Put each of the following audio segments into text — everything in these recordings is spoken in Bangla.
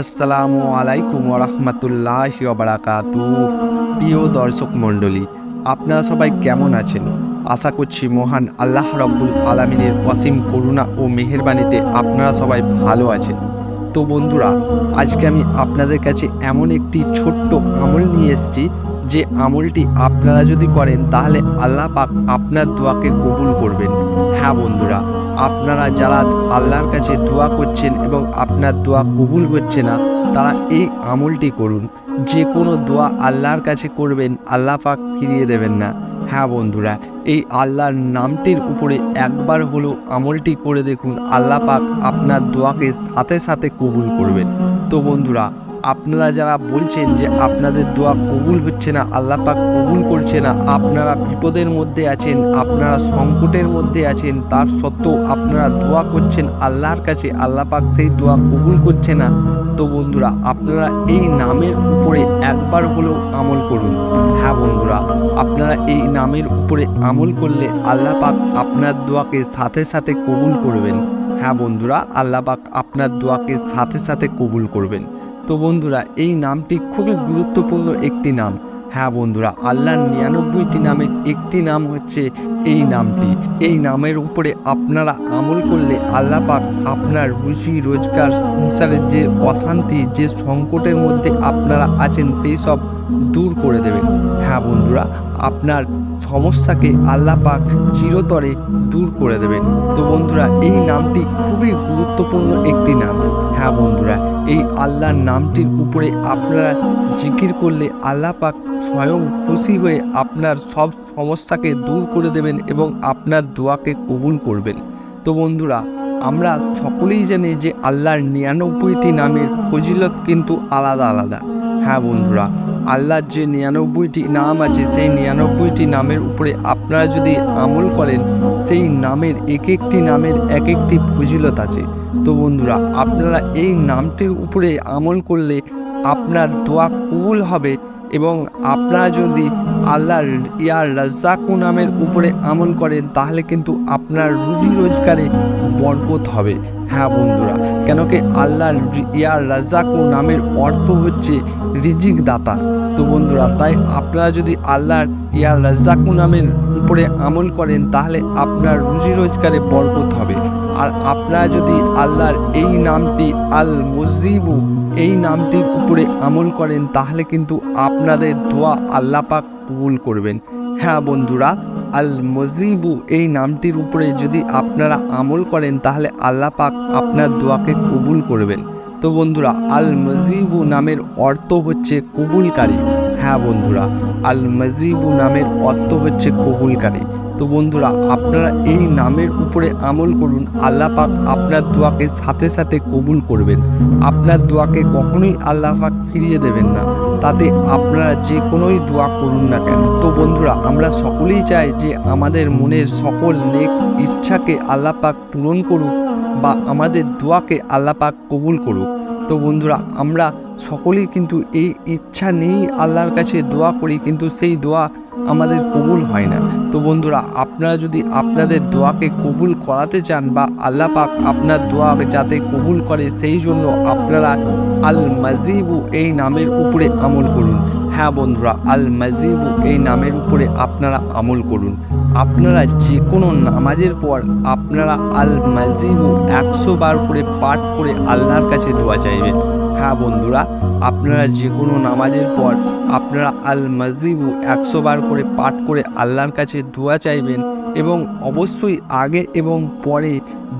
আসসালামু আলাইকুম রহমতুল্লাহ বারাকাতু প্রিয় দর্শক মণ্ডলী, আপনারা সবাই কেমন আছেন? আশা করছি মহান আল্লাহ রব্বুল আলমিনের অসীম করুণা ও মেহেরবানিতে আপনারা সবাই ভালো আছেন। তো বন্ধুরা, আজকে আমি আপনাদের কাছে এমন একটি ছোট্ট আমল নিয়ে এসেছি যে আমলটি আপনারা যদি করেন, তাহলে আল্লাহ পাক আপনার দোয়াকে কবুল করবেন। হ্যাঁ বন্ধুরা আপনারা যারা আল্লাহর কাছে দোয়া করছেন এবং আপনার দোয়া কবুল হচ্ছে না, তারা এই আমলটি করুন। যে কোনো দোয়া আল্লাহর কাছে করবেন, আল্লাহ পাক ফিরিয়ে দেবেন না। হ্যাঁ বন্ধুরা, এই আল্লাহর নামটির উপরে একবার হলেও আমলটি করে দেখুন, আল্লাহ পাক আপনার দোয়াকে সাথে সাথে কবুল করবেন। তো বন্ধুরা আপনারা যারা বলছেন যে আপনাদের দোয়া কবুল হচ্ছে না, আল্লাহ পাক কবুল করছে না, আপনারা বিপদের মধ্যে আছেন, আপনারা সংকটের মধ্যে আছেন, তার সত্ত্বেও আপনারা দোয়া করছেন আল্লাহর কাছে, আল্লাহ পাক সেই দোয়া কবুল করছে না। তো বন্ধুরা, আপনারা এই নামের উপরে একবার হলেও আমল করুন। হ্যাঁ বন্ধুরা, আপনারা এই নামের উপরে আমল করলে আল্লাহ পাক আপনার দোয়াকে সাথে সাথে কবুল করবেন। হ্যাঁ বন্ধুরা, আল্লাহ পাক আপনার দোয়াকে সাথে সাথে কবুল করবেন। তো বন্ধুরা, এই নামটি খুবই গুরুত্বপূর্ণ একটি নাম। হ্যাঁ বন্ধুরা, আল্লাহর নিরানব্বইটি নামের একটি নাম হচ্ছে এই নামটি। এই নামের উপরে আপনারা আমল করলে আল্লাহ পাক আপনার রুচি রোজগার, সংসারের যে অশান্তি, যে সংকটের মধ্যে আপনারা আছেন, সেই সব দূর করে দেবেন। হ্যাঁ বন্ধুরা, আপনার সমস্যাকে আল্লাহ পাক চিরতরে দূর করে দেবেন। তো বন্ধুরা, এই নামটি খুবই গুরুত্বপূর্ণ একটি নাম। হ্যাঁ বন্ধুরা, এই আল্লাহর নামটির উপরে আপনারা জিকির করলে আল্লাহ পাক স্বয়ং খুশি হয়ে আপনার সব সমস্যাকে দূর করে দেবেন এবং আপনার দোয়াকে কবুল করবেন। তো বন্ধুরা, আমরা সকলেই জানি যে আল্লাহর নিরানব্বইটি নামের ফজিলত কিন্তু আলাদা আলাদা। হ্যাঁ বন্ধুরা, আল্লাহর যে নিরানব্বইটি নাম আছে, সেই নিরানব্বইটি নামের উপরে আপনারা যদি আমল করেন, সেই নামের এক একটি নামের এক একটি ফজিলত আছে। তো বন্ধুরা, আপনারা এই নামটির উপরে আমল করলে আপনার দোয়া কবুল হবে এবং আপনারা যদি আল্লাহর ইয়ার রাজ্জাকু নামের উপরে আমল করেন, তাহলে কিন্তু আপনার রুজি রোজগারে বরকত হবে। হ্যাঁ বন্ধুরা, কেন কি আল্লাহর ইয়ার রাজ্জাকু নামের অর্থ হচ্ছে রিজিক দাতা তো বন্ধুরা, তাই আপনারা যদি আল্লাহর ইয়ার রাজ্জাকু নামের উপরে আমল করেন, তাহলে আপনার রুজি রোজগারে বরকত হবে। আর আপনারা যদি আল্লাহর এই নামটি আল মুজিবু এই নামটির উপরে আমল করেন, তাহলে কিন্তু আপনাদের দোয়া আল্লাহ পাক কবুল করবেন। হ্যাঁ বন্ধুরা আল মজিবু এই নামটির উপরে যদি আপনারা আমল করেন, তাহলে আল্লাহ পাক আপনার দোয়াকে কবুল করবেন। তো বন্ধুরা আল মজিবু নামের অর্থ হচ্ছে কবুলকারী। হ্যাঁ বন্ধুরা আল মজিবু নামের অর্থ হচ্ছে কবুলকারী। তো বন্ধুরা, আপনারা এই নামের উপরে আমল করুন, আল্লাহ পাক আপনার দোয়াকে সাথে সাথে কবুল করবেন। আপনার দোয়াকে কখনোই আল্লাহ পাক ফিরিয়ে দেবেন না। তাতে আপনারা যে কোনোই দোয়া করুন না কেন। তো বন্ধুরা, আমরা সকলেই চাই যে আমাদের মনের সকল নেক ইচ্ছাকে আল্লাহ পাক পূরণ করুক বা আমাদের দোয়াকে আল্লাহ পাক কবুল করুক। তো বন্ধুরা, আমরা সকলেই কিন্তু এই ইচ্ছা নিয়েই আল্লাহর কাছে দোয়া করি, কিন্তু সেই দোয়া আমাদের কবুল হয় না। তো বন্ধুরা, আপনারা যদি আপনাদের দোয়াকে কবুল করাতে চান বা আল্লাহ পাক আপনার দোয়া যাতে কবুল করে, সেই জন্য আপনারা আল মাজিবু এই নামের উপরে আমল করুন। হ্যাঁ বন্ধুরা আল মাজিবু এই নামের উপরে আপনারা আমল করুন। আপনারা যে কোনো নামাজের পর আপনারা আল মাজিবু একশো বার করে পাঠ করে আল্লাহর কাছে দোয়া চাইবেন। হ্যাঁ বন্ধুরা, আপনারা যে কোনো নামাজের পর আপনারা আল মাজিবু একশো বার করে পাঠ করে আল্লাহর কাছে দোয়া চাইবেন এবং অবশ্যই আগে এবং পরে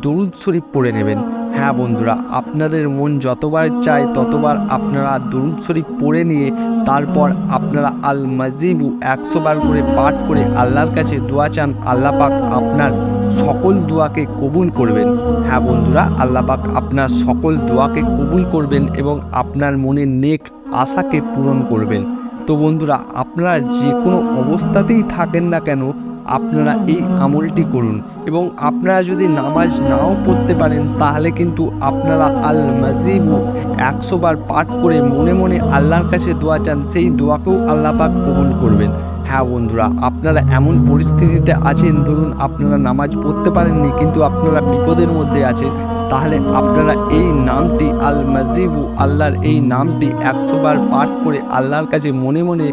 দরুদ শরীফ পড়ে নেবেন। হ্যাঁ বন্ধুরা, আপনাদের মন যতবার চায় ততবার আপনারা দরুদ শরীফ পড়ে নিয়ে তারপর আপনারা আল মাজিবু একশো বার করে পাঠ করে আল্লাহর কাছে দোয়া চান, আল্লাহ পাক আপনার সকল দোয়াকে কবুল করবেন। হ্যাঁ বন্ধুরা, আল্লাহ পাক আপনার সকল দোয়াকে কবুল করবেন এবং আপনার মনের নেক আশাকে পূরণ করবেন। তো বন্ধুরা, আপনারা যে কোনো অবস্থাতেই থাকেন না কেন, আপনারা এই আমলটি করুন এবং আপনারা যদি নামাজ নাও পড়তে পারেন, তাহলে কিন্তু আপনারা আল মাজিবু একশো বার পাঠ করে মনে মনে আল্লাহর কাছে দোয়া চান, সেই দোয়াকেও আল্লাহ পাক কবুল করবেন। হ্যাঁ বন্ধুরা, আপনারা এমন পরিস্থিতিতে আছেন, ধরুন আপনারা নামাজ পড়তে পারেননি, কিন্তু আপনারা বিপদের মধ্যে আছেন, তাহলে আপনারা এই নামটি আল মাজিবু আল্লাহর এই নামটি একশোবার পাঠ করে আল্লাহর কাছে মনে মনে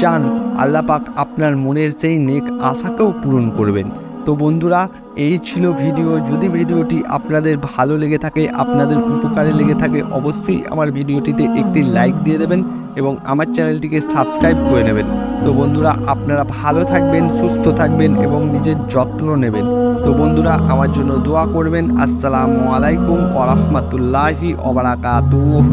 চান, আল্লাহ পাক আপনার মনের সেই নেক আশাকেও পূরণ করবেন। তো বন্ধুরা, এই ছিল ভিডিও। যদি ভিডিওটি আপনাদের ভালো লেগে থাকে, আপনাদের উপকারে লেগে থাকে, অবশ্যই আমার ভিডিওটিতে একটি লাইক দিয়ে দেবেন এবং আমার চ্যানেলটিকে সাবস্ক্রাইব করে নেবেন। তো বন্ধুরা, আপনারা ভালো থাকবেন, সুস্থ থাকবেন এবং নিজের যত্ন নেবেন। তো বন্ধুরা, আমার জন্য দোয়া করবেন। আসসালামু আলাইকুম ওরহমতুল্লাহি ওবরাকাতুহ